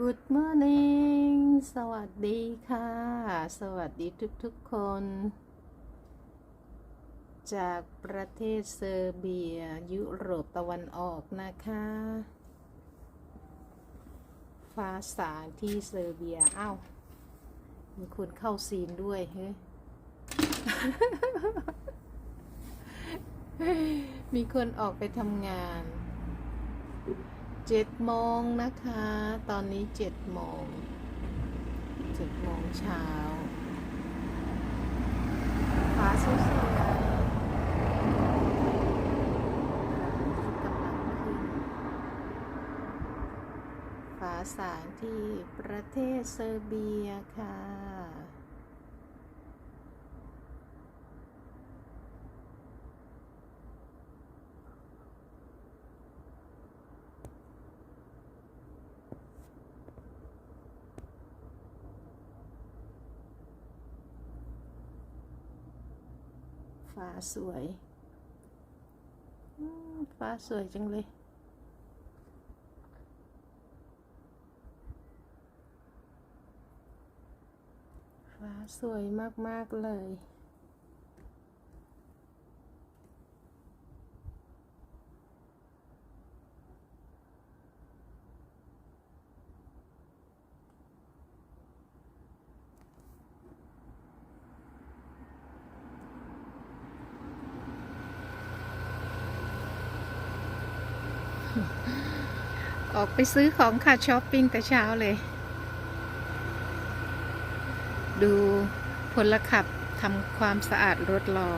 Good morning สวัสดีค่ะ สวัสดีทุกๆคน จากประเทศเซอร์เบีย ยุโรปตะวันออกนะคะ ฟ้าสางที่เซอร์เบีย อ้าว มีคนเข้าซีนด้วย เฮ้ย มีคนออกไปทำงาน เจ็ดโมงนะคะ ตอนนี้เจ็ดโมงเจ็ดโมงเช้าฟ้าสวยๆกำลังขึ้นฟ้าสางที่ประเทศเซอร์เบียค่ะ ฟ้าสวยฟ้าสวยจังเลย ฟ้าสวยมาก ๆ เลย ออกไปซื้อของค่ะช้อปปิ้งแต่เช้าเลย ดูพลขับทำความสะอาดรถรอ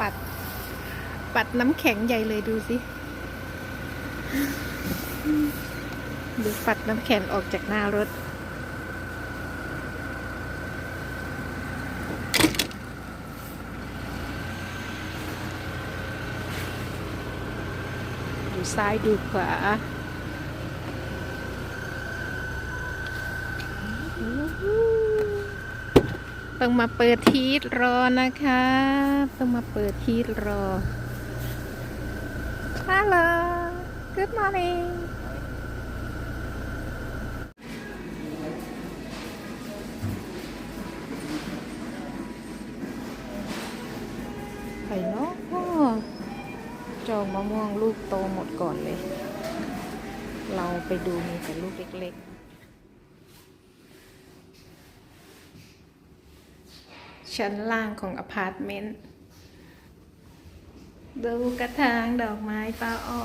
ปัด ปัดน้ำแข็งใหญ่เลยดูสิ ดูปัดน้ำแข็งออกจากหน้ารถ ดูซ้ายดูขวาต้องมาเปิดทีทรอนะคะ ต้องมาเปิดทีทรอฮัลโหล Good morning จองมะม่วงลูกโตหมดก่อนเลย เราไปดูมีแต่ลูกเล็กๆ ชั้นล่างของอพาร์ตเมนต์ ดูกระถางดอกไม้ป้าอ้อ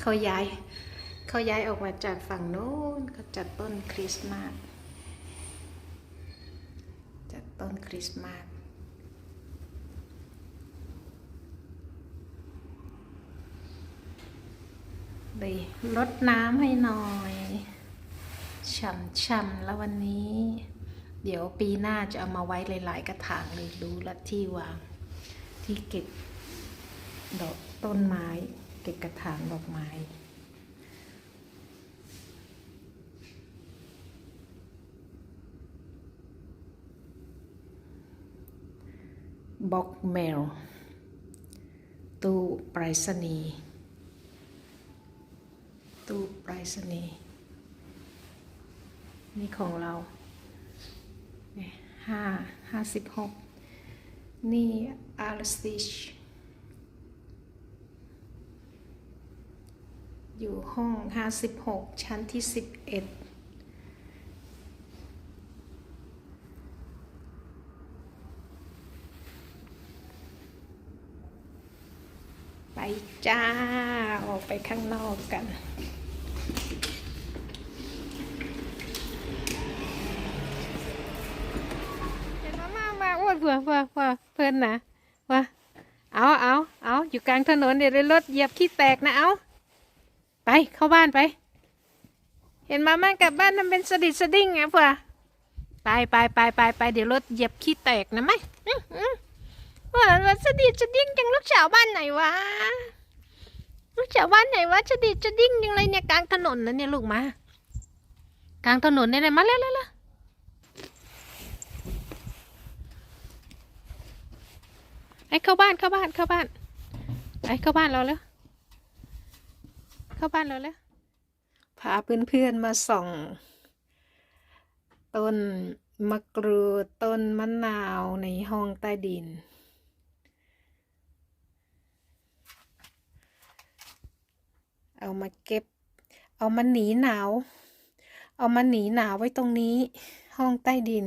เขาย้ายเขาย้ายออกมาจากฝั่งโน้นเขาจัดต้นคริสต์มาสจัดต้นคริสต์มาส เลยลดน้ำให้หน่อยช่ำๆแล้ววันนี้ เดี๋ยวปีหน้าจะเอามาไว้หลายๆกระถางเลยดูและที่วาง ที่เก็บดอกต้นไม้ เก็บกระถางดอกไม้บ็อกเมลตู้ไปรษณีย์ ตู้ไปรษณีย์นี่ของเรานี่ห้าห้าสิบหกนี่อาร์สติชอยู่ห้องห้าสิบหกชั้นที่สิบเอ็ดไปจ้า ออกไปข้างนอกกัน เห็นมา มามาอ้วนเผื่อเผื่อเผื่อเพื่อนนะว่าเอาเอาเอาอยู่กลางถนนเดี๋ยวรถเหยียบขี้แตกนะเอาไปเข้าบ้านไป เห็นมาม่ากลับบ้านทำเป็นสดิดสดิ้งไงเผื่อไปไปไปไปไปเดี๋ยวรถเหยียบขี้แตกนะไหมอื้ออื้อว่าว่าสดิดสดิ้งจังลูกสาวบ้านไหนวะลูกสาวบ้านไหนวะสดิดสดิ้งยังไงเนี่ยกลางถนนนะเนี่ยลูกมากลางถนนเนี่ยมาเร็วเร็วเร็ว ไอ้เข้าบ้านเข้าบ้านเข้าบ้านไอ้เข้าบ้านเราแล้ว เข้าบ้านเราแล้วพาเพื่อนๆมาส่อง ต้นมะกรูดต้นมะนาวในห้องใต้ดิน เอามาเก็บ เอามาหนีหนาว เอามาหนีหนาวไว้ตรงนี้ ห้องใต้ดิน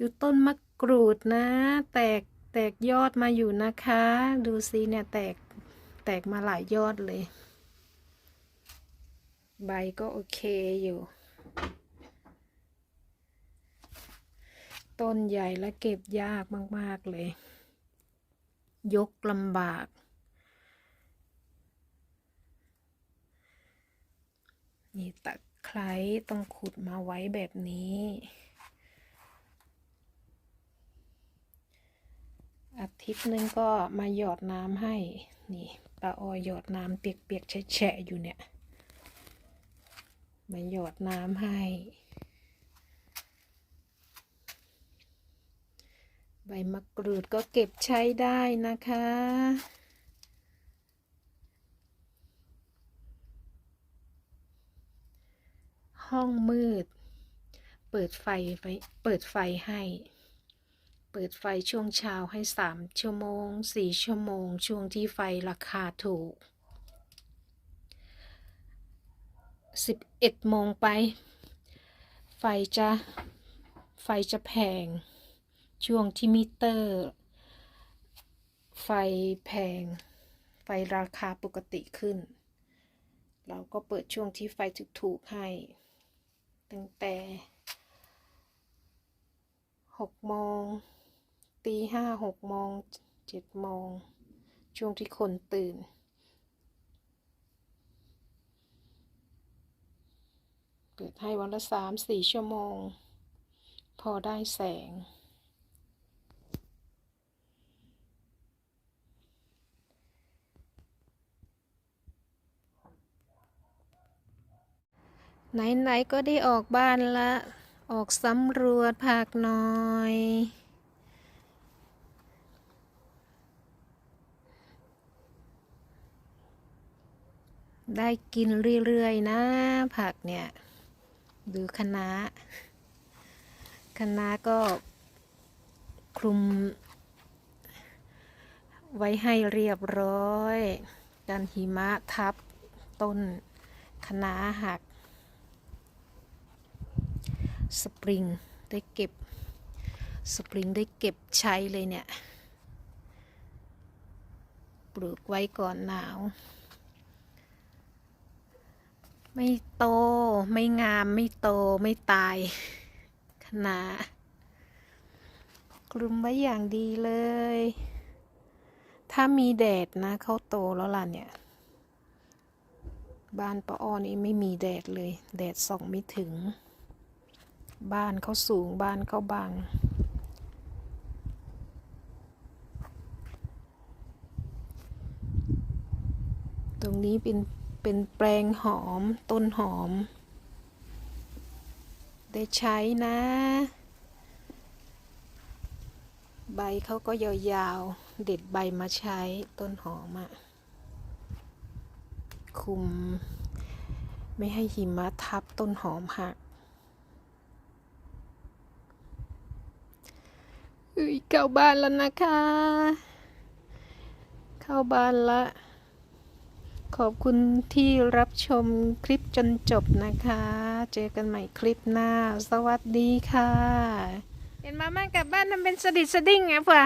ดูต้นมะกรูดนะ แตกแตกยอดมาอยู่นะคะ ดูสิเนี่ยแตกแตกมาหลายยอดเลย ใบก็โอเคอยู่ ต้นใหญ่และเก็บยากมาก ๆ เลย ยกลำบากนี่ตะไคร้ต้องขุดมาไว้แบบนี้ อาทิตย์หนึงก็มาหยอดน้ำให้นี่ตาออยหยอดน้ำเปียกๆแฉะๆอยู่เนี่ยมาหยอดน้ำให้ ใบมะกรูดก็เก็บใช้ได้นะคะ ห้องมืด เปิดไฟไฟเปิดไฟให้ เปิดไฟช่วงเช้าให้สามชั่วโมงสี่ชั่วโมง ช่วงที่ไฟราคาถูกสิบเอ็ดโมงไป ไฟจะไฟจะแพง ช่วงที่มิเตอร์ ไฟแพง ไฟราคาปกติขึ้น เราก็เปิดช่วงที่ไฟถูกๆให้ ตั้งแต่หกโมง ตีห้าหกโมงเจ็ดโมงช่วงที่คนตื่น เปิดให้วันละสามสี่ชั่วโมง พอได้แสง ไหน ๆ ก็ได้ออกบ้านละ ออกสำรวจผักหน่อย ได้กินเรื่อยๆ นะ ผักเนี่ย ดูคะน้าคะน้าก็คลุม ไว้ให้เรียบร้อยกันหิมะทับต้นคะน้าหัก สปริงได้เก็บ สปริงได้เก็บใช้เลยเนี่ย ปลูกไว้ก่อนหนาว ไม่โต ไม่งาม ไม่โต ไม่ตายขนาดกลุ่มไว้อย่างดีเลย ถ้ามีแดดนะเขาโตแล้วล่ะเนี่ย บ้านป้าอ้อนี่ไม่มีแดดเลย แดดส่องไม่ถึง บ้านเขาสูงบ้านเขาบางตรงนี้เป็น เป็นแปลงหอมต้นหอม ได้ใช้นะ ใบเขาก็ยาวๆ เด็ดใบมาใช้ต้นหอมอะคุม ไม่ให้หิมะทับต้นหอมหักอุ้ยเข้าบ้านแล้วนะคะ เข้าบ้านละ ขอบคุณที่รับชมคลิปจนจบนะคะ เจอกันใหม่คลิปหน้า สวัสดีค่ะ เห็นมาม่ากลับบ้านทำเป็นสดิดสดิ้งไงเพื่อ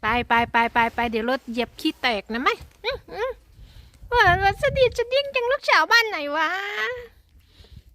ไปไปไปไปไปเดี๋ยวรถเหยียบขี้แตกนะไหมอื้ออื้อว่ารถสดิดสดิ้งจังลูกสาวบ้านไหนวะ